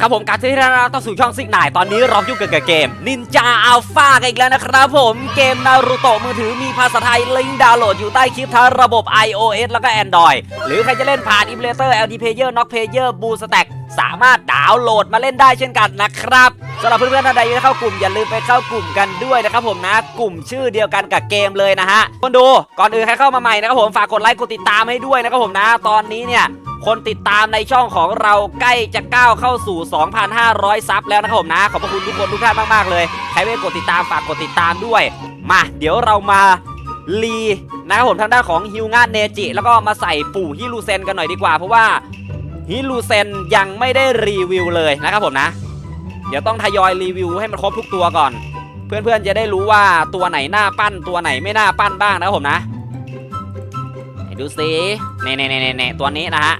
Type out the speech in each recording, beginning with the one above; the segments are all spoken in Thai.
ครับผมการที่เราต้องสู่ช่องซิกนายตอนนี้เราอยู่กับเกมนินจาอัลฟากันอีกแล้วนะครับผมเกมนารูโตะมือถือมีภาษาไทยลิงก์ดาวน์โหลดอยู่ใต้คลิปทั้งระบบ iOS แล้วก็ Android หรือใครจะเล่นผ่านอิมเลเตอร์ LD Player Knock Player Boo Stack สามารถดาวน์โหลดมาเล่นได้เช่นกันนะครับสำหรับเพื่อนๆท่านใดที่เข้ากลุ่มอย่าลืมไปเข้ากลุ่มกันด้วยนะครับผมนะ กลุ่มชื่อเดียวกันกับเกมเลยนะฮะคนดูก่อนอื่นใครเข้ามาใหม่นะครับผมฝากกดไลค์กดติดตามให้ด้วยนะครับผมนะ ตอนนี้เนี่ยคนติดตามในช่องของเราใกล้จะก้าวเข้าสู่ 2,500 ซับแล้วนะครับผมนะ ขอบพระคุณทุกคนทุกท่านมากๆเลย ใครไม่กดติดตามฝากกดติดตามด้วย มาเดี๋ยวเรามารีนะครับผมทางด้านของฮิวงาเนจิ แล้วก็มาใส่ปู่ฮิลูเซนกันหน่อยดีกว่า เพราะว่า ฮิลูเซนยังไม่ได้รีวิวเลยนะครับผมนะ เดี๋ยวต้องทยอยรีวิวให้มันครบทุกตัวก่อน เพื่อนๆจะได้รู้ว่าตัวไหนน่าปั้นตัวไหนไม่น่าปั้นบ้างนะครับผมนะดูสิเน่เน่เน่เน่ตัวนี้นะฮะ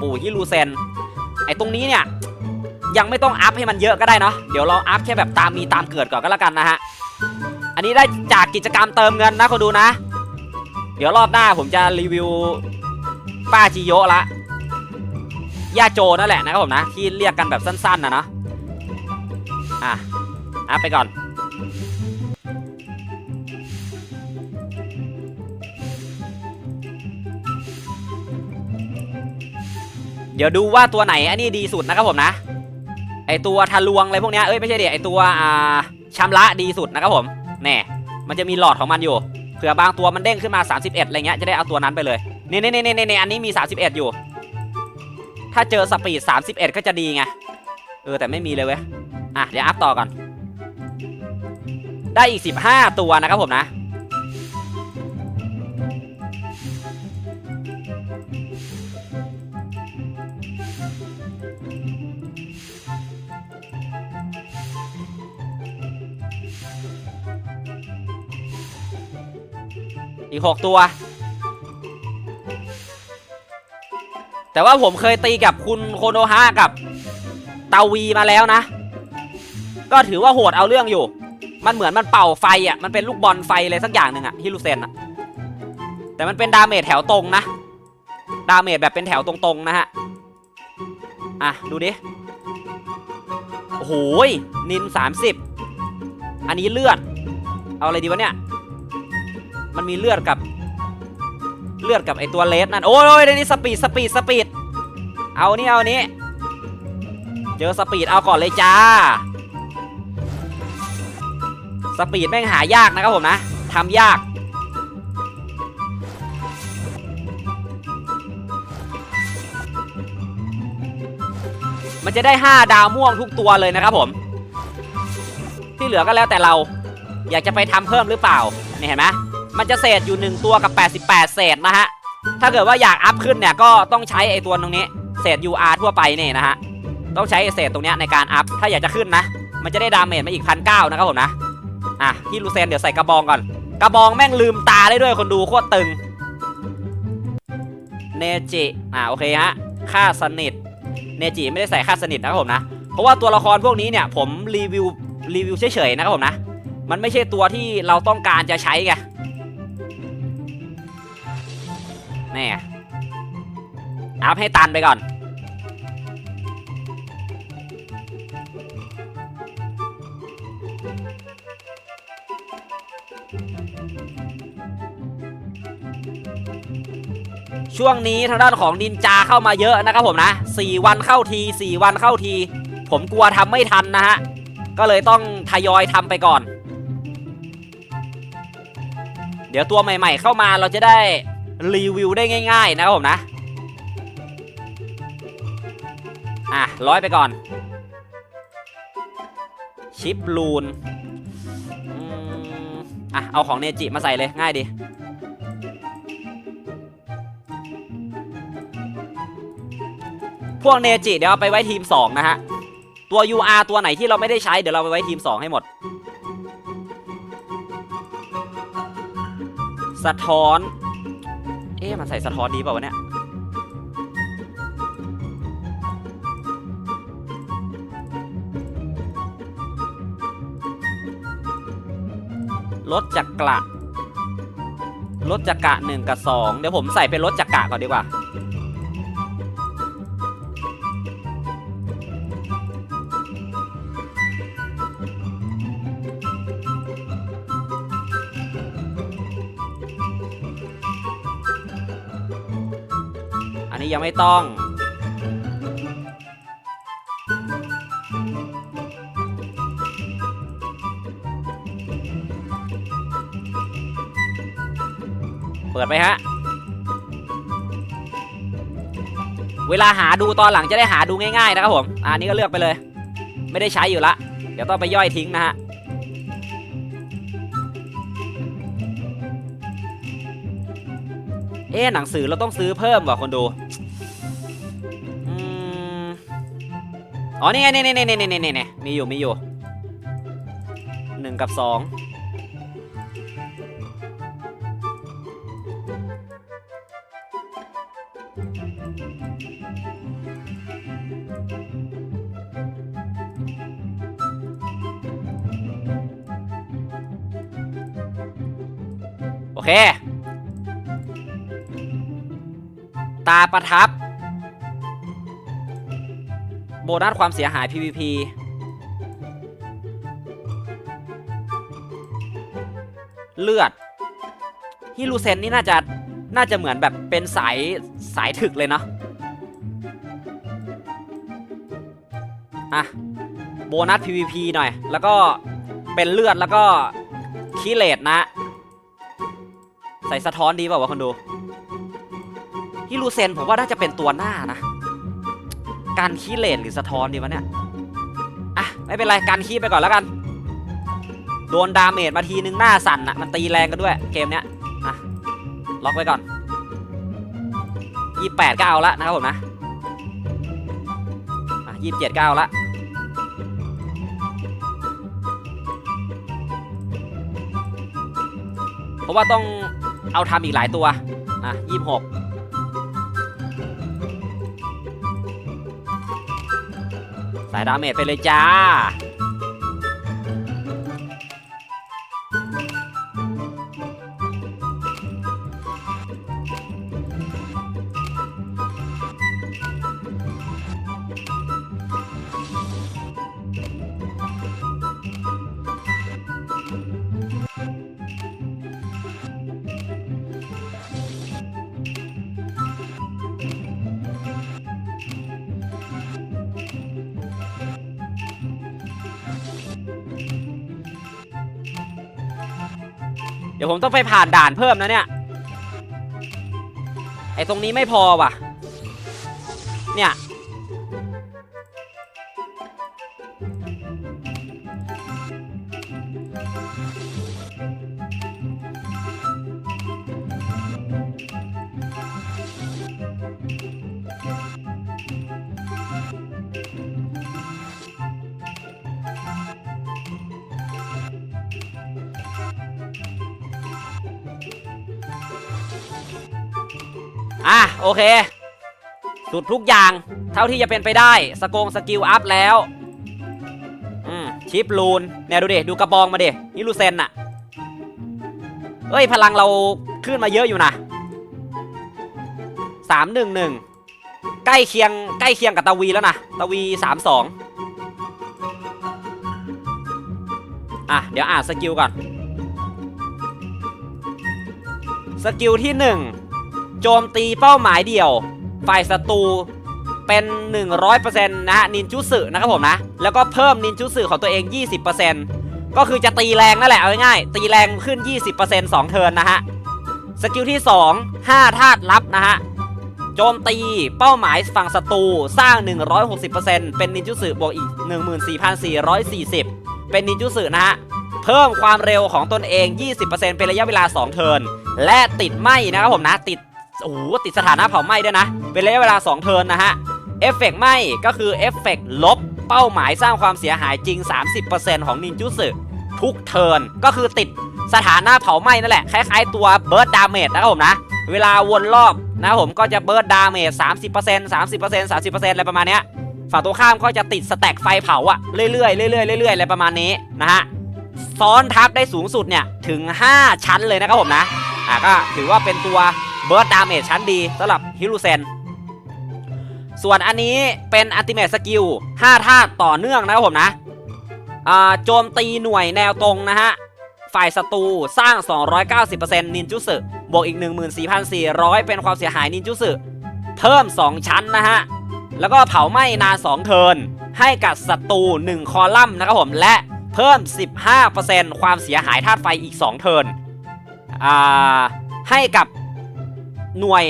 ปู่ฮิลูเซนไอ้ตรงนี้เนี่ยยังไม่ต้องอัพให้มันเยอะก็ได้เนาะเดี๋ยวเราอัพแค่แบบตามมีตามเกิดก่อนก็แล้วกันนะฮะอันนี้ได้จากกิจกรรมเติมเงินนะคนดูนะ เดี๋ยวรอบหน้าผมจะรีวิวป้าจิโยะละ ย่าโจนั่นแหละนะครับผมนะ ที่เรียกกันแบบสั้นๆนะเนาะอะอัพไปก่อนเดี๋ยวดูว่าตัวไหนอันนี้ดีสุดนะครับผมนะ ไอตัวทะลวงอะไรพวกเนี้ยเอ้ยไม่ใช่เดี๋ยไอตัวอ่าชำระดีสุดนะครับผมแน่มันจะมีหลอดของมันอยู่เผื่อบางตัวมันเด้งขึ้นมา 31อะไรเงี้ยจะได้เอาตัวนั้นไปเลยเน่เน่เน่เน่เน่อันนี้มี 31 อยู่ ถ้าเจอสปีด 31 ก็จะดีไง เออแต่ไม่มีเลยเว้ย อะเดี๋ยวอัพต่อก่อน ได้อีก 15 ตัวนะครับผมนะ อีก 6 ตัว แต่ว่าผมเคยตีกับคุณโคโนฮะกับเตาวีมาแล้วนะ ก็ถือว่าโหดเอาเรื่องอยู่ มันเหมือนมันเป่าไฟอะ มันเป็นลูกบอลไฟอะไรสักอย่างหนึ่งอะฮิลูเซนอะ แต่มันเป็นดาเมจแถวตรงนะ ดาเมจแบบเป็นแถวตรงๆนะฮะ อะ ดูดิ โอ้โหยนิน30อันนี้เลือด เอาอะไรดีวะเนี่ย มันมีเลือดกับ เลือดกับไอตัวเลสนั่น โอ้ยเดี๋ยวนี้สปีดสปีดสปีดเอานี่เอานี้เจอสปีดเอาก่อนเลยจ้า สปีดแม่งหายากนะครับผมนะทำยาก มันจะได้ 5 ดาวม่วงทุกตัวเลยนะครับผม ที่เหลือก็แล้วแต่เราอยากจะไปทำเพิ่มหรือเปล่า นี่เห็นไหม มันจะเศษอยู่ 1 ตัวกับ 88 เศษนะฮะ ถ้าเกิดว่าอยากอัพขึ้นเนี่ยก็ต้องใช้ไอ้ตัวตรงนี้ เศษ UR ทั่วไปเนี่ยนะฮะ ต้องใช้เศษตรงนี้ในการอัพ ถ้าอยากจะขึ้นนะ มันจะได้ดาเมจมาอีกพันเก้านะครับผมนะ อะที่ลูเซนเดี๋ยวใส่กระบองก่อน กระบองแม่งลืมตาได้ด้วยคนดูโคตรตึง เนจิ อ่าโอเคฮะ ค่าสนิท เนจิไม่ได้ใส่ค่าสนิทนะครับผมนะ เพราะว่าตัวละครพวกนี้เนี่ยผมรีวิวรีวิวเฉยๆนะครับผมนะ มันไม่ใช่ตัวที่เราต้องการจะใช้ไง แน่อัพให้ตันไปก่อน ช่วงนี้ทางด้านของนินจาเข้ามาเยอะนะครับผมนะ 4 วันเข้าที 4 วันเข้าที ผมกลัวทำไม่ทันนะฮะ ก็เลยต้องทยอยทำไปก่อน เดี๋ยวตัวใหม่ ๆ เข้ามาเราจะได้ รีวิวได้ง่าย ๆ นะครับผมนะ อะร้อยไปก่อน ชิปลูนอะ เอาของเนจิมาใส่เลยง่ายดีพวกเนจิเดี๋ยวเอาไปไว้ทีม 2 นะฮะ ตัว UR ตัวไหนที่เราไม่ได้ใช้เดี๋ยวเราไปไว้ทีม 2 ให้หมด สะท้อน เอ๊ะมันใส่สะท้อนดีเปล่าวะเนี่ยรถจักระรถจักระหนึ่งกับสองเดี๋ยวผมใส่เป็นรถจักระก่อนดีกว่า ยังไม่ต้อง เปิดไปฮะ เวลาหาดูตอนหลังจะได้หาดูง่ายๆนะครับผม อันนี้ก็เลือกไปเลย ไม่ได้ใช้อยู่ละ เดี๋ยวต้องไปย่อยทิ้งนะฮะเอ๊ะหนังสือเราต้องซื้อเพิ่มว่ะคนดู อ๋อนี่ไงนี่นี่นี่นี่นี่นี่มีอยู่มีอยู่หนึ่งกับสองโอเค ตาประทับ บนัสความเสียหาย PVP เลือดฮิลูเซนนี่น่าจะ น่าจะเหมือนแบบเป็นสายสายถึกเลยเนาะอะ โบนัส PVP หน่อย แล้วก็เป็นเลือดแล้วก็คีเลตนะ ใส่สะท้อนดีเปล่าวะคนดูฮิลูเซนผมว่าน่าจะเป็นตัวหน้านะ การคีเลนหรือสะท้อนดีวะเนี่ย อะ ไม่เป็นไร การคีไปก่อนแล้วกัน โดนดาเมจมาทีนึงหน้าสั่นอะมันตีแรงกันด้วยเกมเนี้ย อะ ล็อกไว้ก่อนยี่แปดก็เอาละนะครับผมนะ อะยี่เจ็ดก็เอาละเพราะว่าต้องเอาทำอีกหลายตัว อะยี่หก สายดาเมจไปเลยจ้า ดี๋ยวผมต้องไปผ่านด่านเพิ่มนะเนี่ย ไอ้ตรงนี้ไม่พอว่ะ เนี่ย เค สุดทุกอย่าง เท่าที่จะเป็นไปได้ สกงสกิลอัพแล้วอืมชิปลูนเนี่ยดูดิ ดูกระบองมาดินี่ลูเซนอะเอ้ย พลังเราขึ้นมาเยอะอยู่นะสามหนึ่งหนึ่งใกล้เคียงใกล้เคียงกับตะวีแล้วนะตะวีสามสองอะ เดี๋ยวอ่านสกิลก่อน สกิลที่หนึ่ง โจมตีเป้าหมายเดี่ยว ฝ่ายศัตรูเป็น 100%นะฮะนินจุสึนะครับผมนะ แล้วก็เพิ่มนินจุสึของตัวเอง 20%ก็คือจะตีแรงนั่นแหละเอาง่ายๆตีแรงขึ้น 20% 2 เทิร์นนะฮะ สกิลที่ 2 5ธาตุลับนะฮะ โจมตีเป้าหมายฝั่งศัตรูสร้าง 160%เป็นนินจุสึบวกอีก 14,440 เป็นนินจุสึนะฮะ เพิ่มความเร็วของตนเอง 20%เป็นระยะเวลา 2 เทิร์นและติดไหมนะครับผมนะติด โอ้โหติดสถานะเผาไหม้ด้วยนะ เป็นระยะเวลา 2 เทิร์นนะฮะ เอฟเฟกต์ไหมก็คือเอฟเฟกต์ลบ เป้าหมายสร้างความเสียหายจริง 30%ของนินจุสึทุกเทิร์นก็คือติดสถานะเผาไหม้นั่นแหละ คล้ายๆตัวเบิร์ดดาเมจนะครับผมนะ เวลาวนรอบนะผมก็จะเบิร์ดดาเมจ30% 30% 30%อะไรประมาณเนี้ยฝั่งตัวข้ามก็จะติดสแต็กไฟเผาอะเรื่อยๆเรื่อยๆเรื่อยๆอะไรประมาณนี้นะฮะซ้อนทับได้สูงสุดเนี่ยถึง 5 ชั้นเลยนะครับผมนะอะก็ถือว่าเป็นตัว เบิร์ดดาเมจชั้นดีสำหรับฮิรุเซน ส่วนอันนี้เป็นอัลติเม e สกิล5ธาต่อเนื่องนะครับผมนะโจมตีหน่วยแนวตรงนะฮะ ฝ่ายศัตรูสร้าง 290%นินจุสึบวกอีก 14,400 เป็นความเสียหายนินจุสึเพิ่ม 2 ชั้นนะฮะ แล้วก็เผาไหม้นาน 2 เทิน ให้กับศัตรู 1 คอลัมน์นะครับผม และเพิ่ม 15%ความเสียหายธาตุไฟอีก 2 เทินให้กับ หน่วย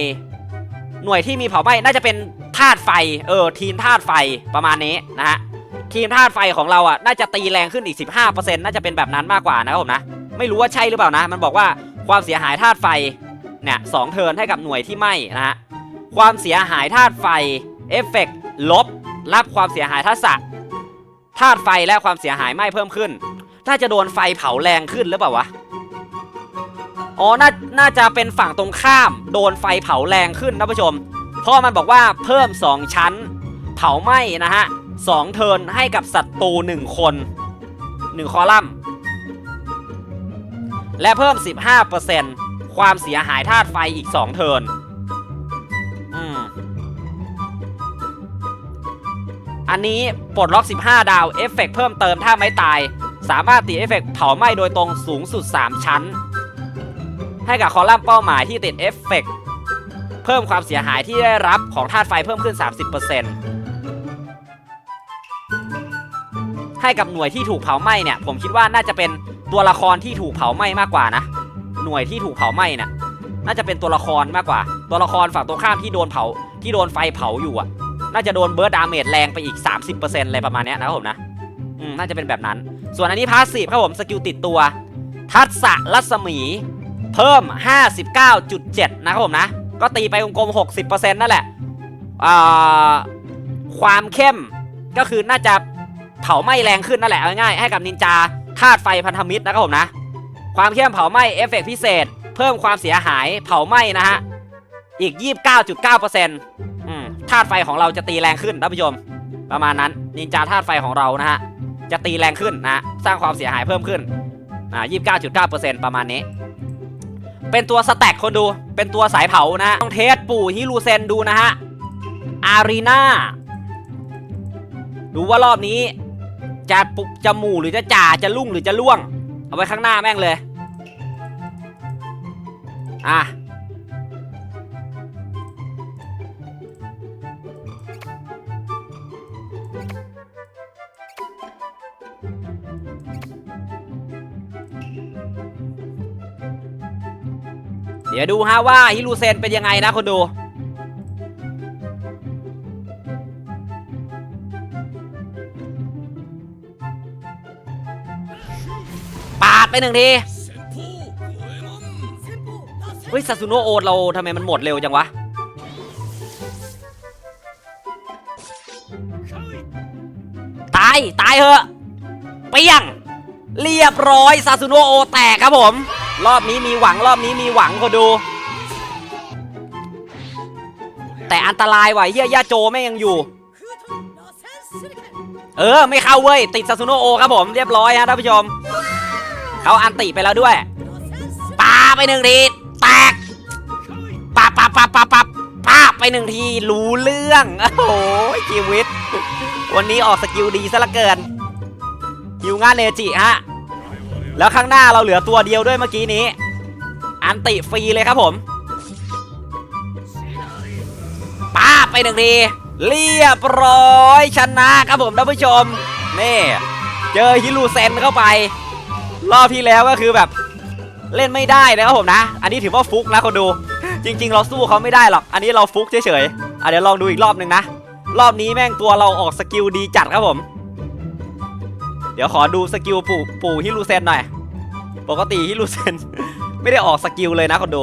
หน่วยที่มีเผาไหม้น่าจะเป็นธาตุไฟ เออ ทีมธาตุไฟประมาณนี้นะฮะทีมธาตุไฟของเราอะน่าจะตีแรงขึ้นอีก 15%น่าจะเป็นแบบนั้นมากกว่านะครับผมนะ ไม่รู้ว่าใช่หรือเปล่านะ มันบอกว่าความเสียหายธาตุไฟเนี่ยสองเทินให้กับหน่วยที่ไหม้นะฮะความเสียหายธาตุไฟเอฟเฟกลบรับความเสียหายทักษะธาตุไฟและความเสียหายไหม้เพิ่มขึ้นน่าจะโดนไฟเผาแรงขึ้นหรือเปล่าวะ อ๋อน่าน่าจะเป็นฝั่งตรงข้าม โดนไฟเผาแรงขึ้นนะผู้ชม เพราะมันบอกว่าเพิ่ม 2 ชั้น เผาไหม้นะฮะสองเทินให้กับศัตรู1 คน 1 คอลัมน์ และเพิ่ม 15%ความเสียหายธาตุไฟอีก 2 เทินอืมอันนี้ปลดล็อก 15 ดาว เอฟเฟกต์เพิ่มเติมถ้าไม่ตาย สามารถติดเอฟเฟกต์เผาไหม้โดยตรงสูงสุด 3 ชั้น ให้กับคอลัมน์เป้าหมายที่ติดเอฟเฟกต์เพิ่มความเสียหายที่ได้รับของธาตุไฟเพิ่มขึ้น 30%ให้กับหน่วยที่ถูกเผาไหม้เนี่ย ผมคิดว่าน่าจะเป็นตัวละครที่ถูกเผาไหม้มากกว่านะ หน่วยที่ถูกเผาไหม้เนี่ยน่าจะเป็นตัวละครมากกว่า ตัวละครฝั่งตรงข้ามที่โดนเผาที่โดนไฟเผาอยู่อะ น่าจะโดนเบิร์ดดาเมจแรงไปอีก 30%อะไรประมาณนี้นะครับผมนะอืมน่าจะเป็นแบบนั้น ส่วนอันนี้พาสซีฟครับผมสกิลติดตัว ทักษะรัศมี เพิ่ม 59.7 นะครับผมนะ ก็ตีไปกลมๆ60%นั่นแหละความเข้มก็คือน่าจะเผาไหม้แรงขึ้นนั่นแหละเอาง่ายๆให้กับนินจาธาตุไฟพันธมิตรนะครับผมนะ ความเข้มเผาไหม้เอฟเฟกต์พิเศษ เพิ่มความเสียหายเผาไหม้นะฮะ อีก 29.9%อืมธาตุไฟของเราจะตีแรงขึ้นท่านผู้ชม ประมาณนั้นนินจาธาตุไฟของเรานะฮะ จะตีแรงขึ้นนะฮะสร้างความเสียหายเพิ่มขึ้นอ่า29.9%ประมาณนี้ เป็นตัวสแต็กคนดู เป็นตัวสายเผานะต้องเทสปู่ฮิรูเซนดูนะฮะ อารีนาดูว่ารอบนี้ จะปุบจะหมู่หรือจะจ่าจะลุ่งหรือจะล่วง เอาไว้ข้างหน้าแม่งเลย อะ เดี๋ยวดูฮะว่าฮิรูเซนเป็นยังไงนะคนดู ปาดไปหนึ่งทีเฮ้ยซาซูโนโอดเราทำไมมันหมดเร็วจังวะตาย ตายเหอะเปี้ยง เรียบร้อยซาซูโนโอแตกครับผม รอบนี้มีหวังรอบนี้มีหวังคนดู แต่อันตรายว่ะเฮียย่าโจแม่งยังอยู่ เออ ไม่เข้าเว้ย ติดซาซูโนโอครับผมเรียบร้อยฮะท่านผู้ชม เขาอันติไปแล้วด้วยปาไปหนึ่งทีแตกปาปาปาปาปาปาไปหนึ่งทีรู้เรื่องโอ้โหชีวิต วันนี้ออกสกิลดีซะเหละเกินฮิวงานเนจิฮะ แล้วข้างหน้าเราเหลือตัวเดียวด้วยเมื่อกี้นี้ อันติฟรีเลยครับผมป้าไปหนึ่งทีเรียบร้อยชนะครับผมท่านผู้ชม นี่ เจอฮิลูเซนเข้าไป รอบที่แล้วก็คือแบบเล่นไม่ได้นะครับผมนะ อันนี้ถือว่าฟุกนะคนดู จริง ๆ เราสู้เขาไม่ได้หรอก อันนี้เราฟุกเฉยๆอะเดี๋ยวลองดูอีกรอบหนึ่งนะ รอบนี้แม่งตัวเราออกสกิลดีจัดครับผม เดี๋ยวขอดูสกิลปู่ปู่ฮิลูเซนหน่อย ปกติฮิลูเซน ไม่ได้ออกสกิลเลยนะคนดู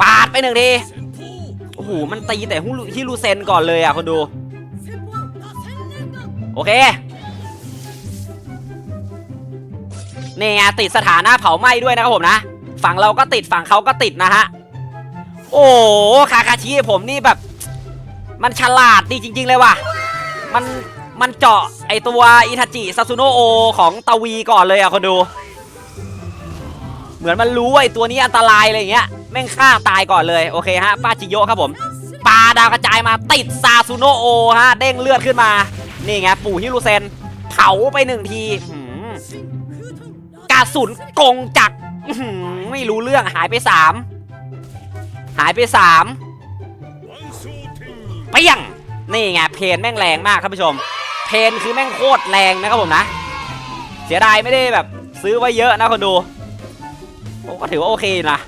ปาดไปหนึ่งทีโอ้โห มันตีแต่ฮิลูเซนก่อนเลยอะคนดู โอเคเนี่ไงติดสถานะเผาไหม้ด้วยนะครับผมนะ ฝั่งเราก็ติดฝั่งเขาก็ติดนะฮะ โอ้คาคาชิผมนี่แบบ มันฉลาดดีจริง ๆ เลยว่ะ มันมันเจาะไอตัวอิทาจิซาซูโนโอของตวีก่อนเลยอะคนดู เหมือนมันรู้ไอตัวนี้อันตรายอะไรเงี้ยแม่งฆ่าตายก่อนเลยโอเคฮะป้าจิโยครับผมปาดาวกระจายมาติดซาซูโนโอฮะเด้งเลือดขึ้นมา นี่ไงปู่ฮิรุเซนเผาไปหนึ่งทีกระสุนกงจักไม่รู้เรื่องหายไปสามหายไปสามเปี้ยง นี่ไงเพนแม่งแรงมากท่านผู้ชม เพนคือแม่งโคตรแรงนะครับผมนะ เสียดายไม่ได้แบบซื้อไว้เยอะนะคนดูก็ถือว่าโอเคนะ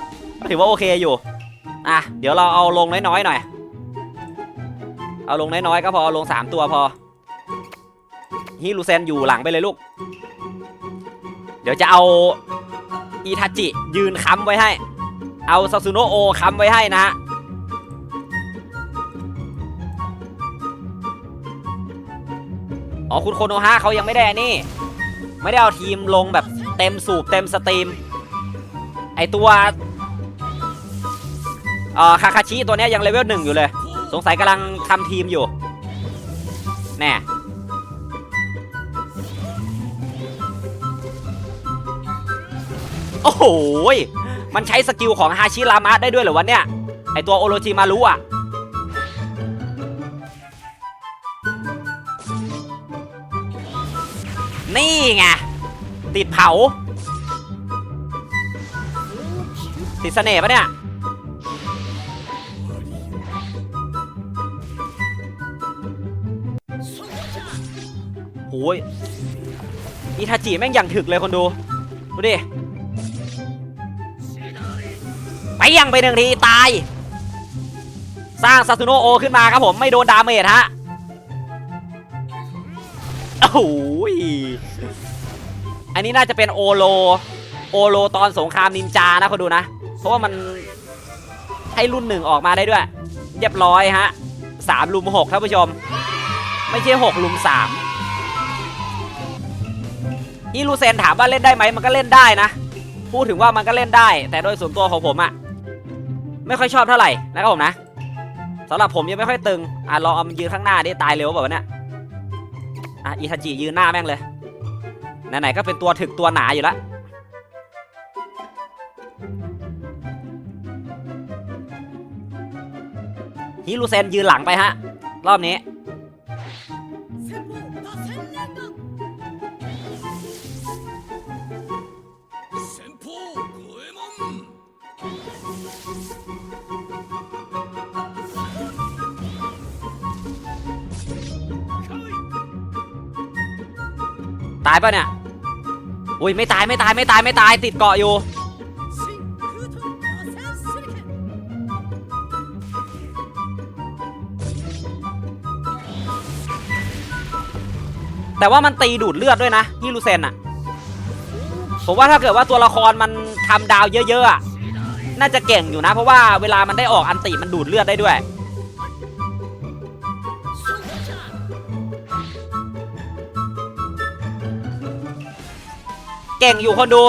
ก็ถือว่าโอเคอยู่อะเดี๋ยวเราเอาลงน้อยๆหน่อย เอาลงน้อยๆก็พออลงสามตัวพอฮิรูเซนอยู่หลังไปเลยลูก เดี๋ยวจะเอาอีทาจิยืนค้ำไว้ให้ เอาซาซูโนโอค้ำไว้ให้นะ อ๋อคุณโคโนฮะเขายังไม่ได้อันนี่ไม่ได้เอาทีมลงแบบเต็มสูบเต็มสตรีม ไอตัวเอ่อคาคาชิตัวนี้ยังเลเวลหนึ่งอยู่เลย สงสัยกำลังทำทีมอยู่ แน่โอ้โหมันใช้สกิลของฮาชิรามะได้ด้วยเหรอวะเนี่ย ไอตัวโอโรจิมารุอะ นี่ไงติดเผา ติดเสน่ห์ปะเนี่ยโอ้ยอีทาจิแม่งอย่างถึกเลยคนดู ดูดิ ไปยังไปหนึ่งที ตาย สร้างซาซูโนโอขึ้นมาครับผม ไม่โดนดาเมจฮะ โอ้โหอันนี้น่าจะเป็นโอโล โอโลตอนสงครามนินจานะคนดูนะ เพราะว่ามันให้รุ่นหนึ่งออกมาได้ด้วย เรียบร้อยฮะสามลุมหกท่านผู้ชม ไม่ใช่หกลุมสามอีลูเซนถามว่าเล่นได้ไหมมันก็เล่นได้นะ พูดถึงว่ามันก็เล่นได้ แต่โดยส่วนตัวของผมอะไม่ค่อยชอบเท่าไหร่นะครับผมนะสำหรับผมยังไม่ค่อยตึงอะลองเอามันยืนข้างหน้าดิตายเร็วแบบว่าเนี่ย อะอิทาจิยืนหน้าแม่งเลย ไหนๆก็เป็นตัวถึกตัวหนาอยู่แล้วฮิลูเซนยืนหลังไปฮะ รอบนี้ายปะเนี่ยอุ้ยไม่ตายไม่ตายไม่ตายไม่ตายติดเกาะอยู่แต่ว่ามันตีดูดเลือดด้วยนะฮิลูเซนอะผมว่าถ้าเกิดว่าตัวละครมันทำดาวเยอะๆน่าจะเก่งอยู่นะ เพราะว่าเวลามันได้ออกอันติมันดูดเลือดได้ด้วย เก่งอยู่คนดู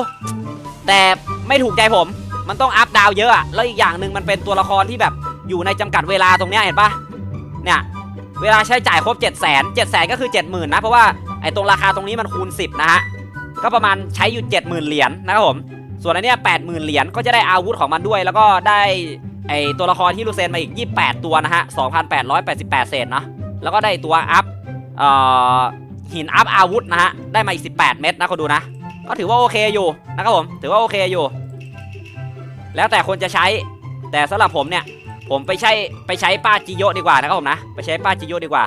แต่ไม่ถูกใจผม มันต้องอัพดาวเยอะอะแล้วอีกอย่างหนึ่งมันเป็นตัวละครที่แบบอยู่ในจำกัดเวลาตรงเนี้ยเห็นปะเนี่ยเวลาใช้จ่ายครบ 7 0 0 0 0 0 7 0 0 0 0ก็คือ 70,000นะเพราะว่าไอ้ตรงราคาตรงนี้มันคูณ 10 นะฮะก็ประมาณใช้อยู่ 70,000 เหรียญนะครับผมส่วนอันเนี้ย80,000 เหรียญก็จะได้อาวุธของมันด้วย แล้วก็ได้ไอ้ตัวละครที่ลูเซนมาอีก 28 ตัวนะฮะ 2,888 เศษเนาะแล้วก็ได้ตัวอัพเอ่อหินอัพอาวุธนะฮะได้มาอีก 18 เม็ดนะคนดูนะ ก็ถือว่าโอเคอยู่นะครับผมถือว่าโอเคอยู่ แล้วแต่คนจะใช้ แต่สำหรับผมเนี่ย ผมไปใช้ไปใช้ป้าจิโยดีกว่านะครับผมนะ ไปใช้ป้าจิโยดีกว่า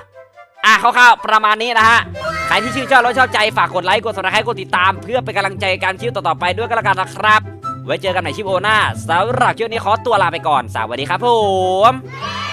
อะคร่าวๆประมาณนี้นะฮะใครที่ชื่นชอบแล้วชอบใจฝากกดไลค์กด subscribe กดติดตาม เพื่อเป็นกำลังใจการคลิปต่อๆไปด้วยกันละกันนะครับ ไว้เจอกันใหม่คลิปโอหน้าสำหรับคลิปนี้ขอตัวลาไปก่อนสวัสดีครับผม